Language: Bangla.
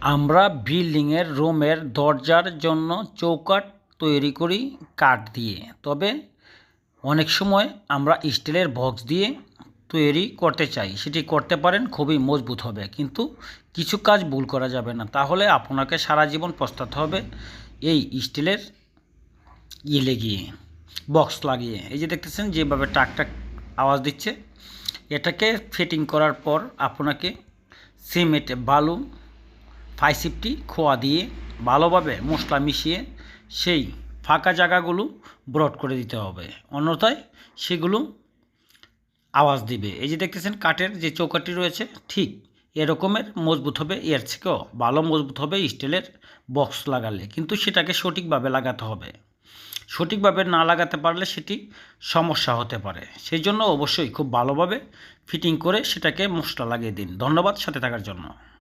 আমরা বিল্ডিংয়ের রুমের দরজার জন্য চৌকাঠ তৈরি করি কাঠ দিয়ে। তবে অনেক সময় আমরা স্টিলের বক্স দিয়ে তৈরি করতে চাই। সেটি করতে পারেন, খুবই মজবুত হবে। কিন্তু কিছু কাজ ভুল করা যাবে না। তাহলে আপনাকে সারা জীবন পস্তাতে হবে এই স্টিলের ইয়ে লেগিয়ে, বক্স লাগিয়ে। এই যে দেখতেছেন, যেভাবে টাক টাক আওয়াজ দিচ্ছে, এটাকে ফিটিং করার পর আপনাকে সিমেন্ট, বালু ফাইসিপটি খোয়া দিয়ে ভালোভাবে মশলা মিশিয়ে সেই ফাঁকা জায়গাগুলো ব্রড করে দিতে হবে। অন্যথায় সেগুলো আওয়াজ দিবে। এই যে দেখতেছেন কাঠের যে চৌকাটি রয়েছে, ঠিক এরকমের মজবুত হবে, এর থেকেও ভালো মজবুত হবে স্টিলের বক্স লাগালে। কিন্তু সেটাকে সঠিকভাবে লাগাতে হবে। সঠিকভাবে না লাগাতে পারলে সেটি সমস্যা হতে পারে। সেই জন্য অবশ্যই খুব ভালোভাবে ফিটিং করে সেটাকে মশলা লাগিয়ে দিন। ধন্যবাদ সাথে থাকার জন্য।